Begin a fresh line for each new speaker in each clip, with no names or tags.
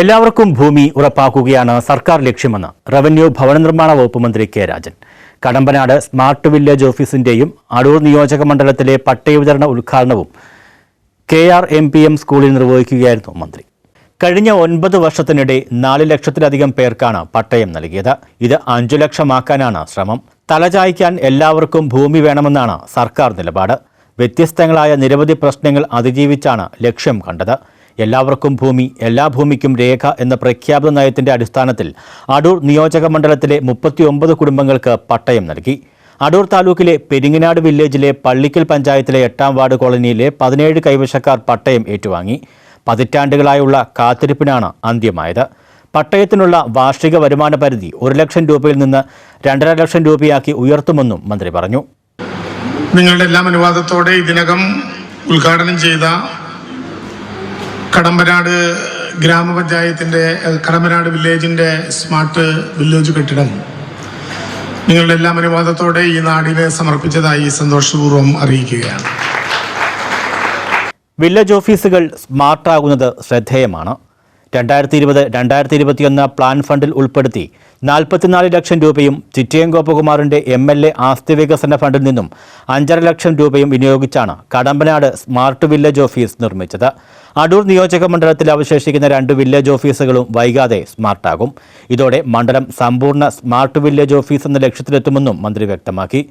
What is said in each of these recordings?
എല്ലാവർക്കും ഭൂമി ഉറപ്പാക്കുകയാണ് സർക്കാർ ലക്ഷ്യമെന്ന് റവന്യൂ ഭവന നിർമ്മാണ വകുപ്പ് മന്ത്രി K Rajan. Kadampanad smart village ഓഫീസിന്റെയും Adoor നിയോജക മണ്ഡലത്തിലെ പട്ടയവിതരണ ഉദ്ഘാടനവും K R M P M സ്കൂളിൽ നിർവഹിക്കുകയായിരുന്നു മന്ത്രി. കഴിഞ്ഞ ഒൻപത് വർഷത്തിനിടെ നാല് ലക്ഷത്തിലധികം പേർക്കാണ് പട്ടയം നൽകിയത്. ഇത് അഞ്ചു ലക്ഷമാക്കാനാണ് ശ്രമം. തലചായ്ക്കാൻ എല്ലാവർക്കും ഭൂമി വേണമെന്നാണ് സർക്കാർ നിലപാട്. വ്യത്യസ്തങ്ങളായ നിരവധി പ്രശ്നങ്ങൾ അതിജീവിച്ചാണ് ലക്ഷ്യം കണ്ടത്. എല്ലാവർക്കും ഭൂമി എല്ലാ ഭൂമിക്കും രേഖ എന്ന പ്രഖ്യാപിത നയത്തിന്റെ അടിസ്ഥാനത്തിൽ അടൂർ നിയോജക മണ്ഡലത്തിലെ മുപ്പത്തിയൊമ്പത് കുടുംബങ്ങൾക്ക് പട്ടയം നൽകി. അടൂർ താലൂക്കിലെ പെരിങ്ങനാട് വില്ലേജിലെ പള്ളിക്കൽ പഞ്ചായത്തിലെ എട്ടാം വാർഡ് കോളനിയിലെ പതിനേഴ് കൈവശക്കാർ പട്ടയം ഏറ്റുവാങ്ങി. പതിറ്റാണ്ടുകളായുള്ള കാത്തിരിപ്പിനാണ് അന്ത്യമായത്. പട്ടയത്തിനുള്ള വാർഷിക വരുമാന പരിധി ഒരു ലക്ഷം രൂപയിൽ നിന്ന് രണ്ടര ലക്ഷം രൂപയാക്കി ഉയർത്തുമെന്നും മന്ത്രി പറഞ്ഞു.
നിങ്ങളുടെ എല്ലാം അനുവാദത്തോടെ ഇതിനകം ഉദ്ഘാടനം ചെയ്ത കടമ്പനാട് ഗ്രാമപഞ്ചായത്തിന്റെ കടമ്പനാട് വില്ലേജിന്റെ സ്മാർട്ട് വില്ലേജ് കെട്ടിടം. നിങ്ങളുടെ എല്ലാം അനുവാദത്തോടെ ഈ നാടിന് സമർപ്പിച്ചതായി സന്തോഷപൂർവം അറിയിക്കുകയാണ്.
വില്ലേജ് ഓഫീസുകൾ സ്മാർട്ടാകുന്നത് ശ്രദ്ധേയമാണ്. രണ്ടായിരത്തി ഇരുപത് രണ്ടായിരത്തി ഇരുപത്തിയൊന്ന് പ്ലാൻ ഫണ്ടിൽ ഉൾപ്പെടുത്തി നാൽപ്പത്തിനാല് ലക്ഷം രൂപയും ചിറ്റയം ഗോപകുമാറിന്റെ എം എൽ എ ആസ്തി വികസന ഫണ്ടിൽ നിന്നും അഞ്ചര ലക്ഷം രൂപയും വിനിയോഗിച്ചാണ് കടമ്പനാട് സ്മാർട്ട് വില്ലേജ് ഓഫീസ് നിർമ്മിച്ചത്. അടൂർ നിയോജക മണ്ഡലത്തിൽ അവശേഷിക്കുന്ന രണ്ട് വില്ലേജ് ഓഫീസുകളും വൈകാതെ സ്മാർട്ടാകും. ഇതോടെ മണ്ഡലം സമ്പൂർണ സ്മാർട്ട് വില്ലേജ് ഓഫീസ് എന്ന ലക്ഷ്യത്തിലെത്തുമെന്നും മന്ത്രി വ്യക്തമാക്കി.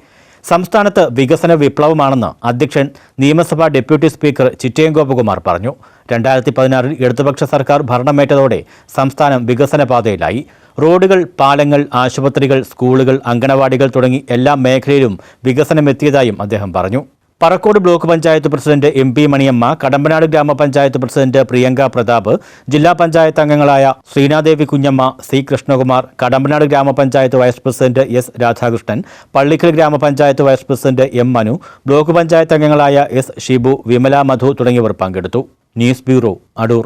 സംസ്ഥാനത്ത് വികസന വിപ്ലവമാണെന്ന് അധ്യക്ഷൻ നിയമസഭാ ഡെപ്യൂട്ടി സ്പീക്കർ ചിറ്റയം ഗോപകുമാർ പറഞ്ഞു. രണ്ടായിരത്തി പതിനാറിൽ ഇടതുപക്ഷ സർക്കാർ ഭരണമേറ്റതോടെ സംസ്ഥാനം വികസന പാതയിലായി. റോഡുകൾ പാലങ്ങൾ ആശുപത്രികൾ സ്കൂളുകൾ അങ്കണവാടികൾ തുടങ്ങി എല്ലാ മേഖലയിലും വികസനമെത്തിയതായും അദ്ദേഹം പറഞ്ഞു. Parakode block panchayat president M P Maniyamma Kadampanad ഗ്രാമപഞ്ചായത്ത് പ്രസിഡന്റ് പ്രിയങ്ക പ്രതാപ് ജില്ലാ പഞ്ചായത്ത് അംഗങ്ങളായ ശ്രീനാദേവി കുഞ്ഞമ്മ സി കൃഷ്ണകുമാർ കടമ്പനാട് ഗ്രാമപഞ്ചായത്ത് vice president S Radhakrishnan Pallikkal ഗ്രാമപഞ്ചായത്ത് vice president M Manu block panchayat അംഗങ്ങളായ എസ് ഷിബു വിമല മധു തുടങ്ങിയവർ പങ്കെടുത്തു. News bureau Adoor.